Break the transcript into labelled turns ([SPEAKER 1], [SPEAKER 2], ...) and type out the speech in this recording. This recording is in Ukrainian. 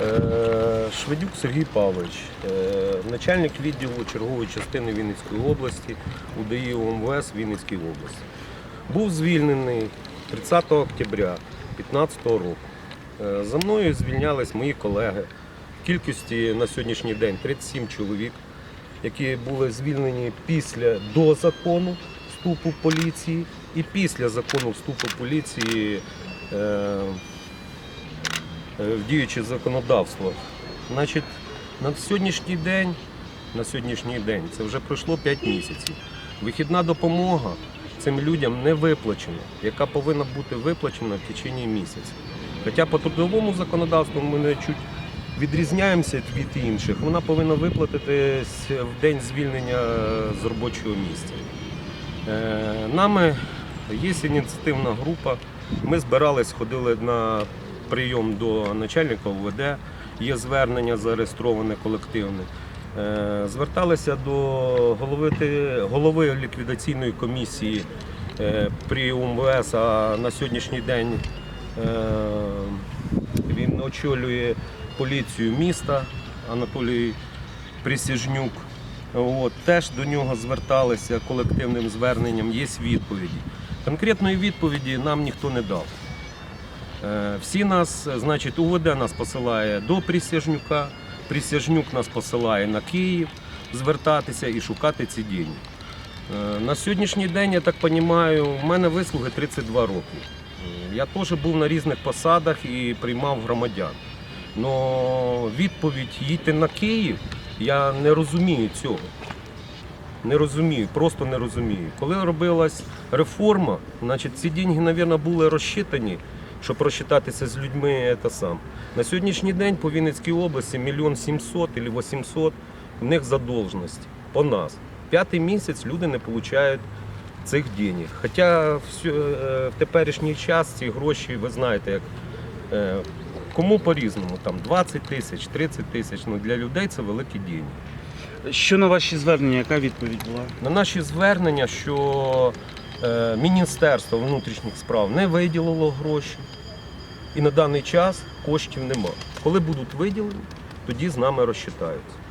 [SPEAKER 1] Е, Шведюк Сергій Павлович, е, начальник відділу чергової частини Вінницької області УДІ УМВС Вінницької області. Був звільнений 30 октября 2015 року. Е, За мною звільнялись мої колеги в кількості на сьогоднішній день 37 чоловік, які були звільнені після до закону вступу поліції і після закону вступу поліції. Е, е, в діюче законодавство. Значить, на сьогоднішній день, на сьогоднішній день це вже пройшло 5 місяців. Вихідна допомога цим людям не виплачена, яка повинна бути виплачена в течение місяця. Хоча по трудовому законодавству ми не чуть відрізняємося від інших, вона повинна виплатитись в день звільнення з робочого місця. Е, Нами є ініціативна група. Ми збирались, ходили на прийом до начальника ОВД, є звернення зареєстроване колективне. Е, Зверталися до голови, голови ліквідаційної комісії е, при УМВС, а на сьогоднішній день е, він очолює поліцію міста Анатолій Присяжнюк. От, теж до нього зверталися колективним зверненням, є відповіді. Конкретної відповіді нам ніхто не дав. Е, Всі нас, значить, УВД нас посилає до Присяжнюка, Присяжнюк нас посилає на Київ звертатися і шукати ці дії. Е, На сьогоднішній день, я так розумію, в мене вислуги 32 роки. Е, Я теж був на різних посадах і приймав громадян. Но відповідь їдьте на Київ, я не розумію цього. Не розумію, просто не розумію. Коли робилась реформа, значить ці деньги, мабуть, були розчитані, щоб розчитатися з людьми. Це сам. На сьогоднішній день по Вінницькій області мільйон сімсот або 800 в них задовженість по нас. П'ятий місяць люди не отримують цих денег. Хоча е, в теперішній час ці гроші, ви знаєте, як е, кому по-різному, там 20 тисяч, 30 тисяч. Ну, для людей це великі деньги.
[SPEAKER 2] Що на ваші звернення, яка відповідь була?
[SPEAKER 1] На наші звернення, що Міністерство внутрішніх справ не виділило гроші, і на даний час коштів нема. Коли будуть виділені, тоді з нами розчитаються.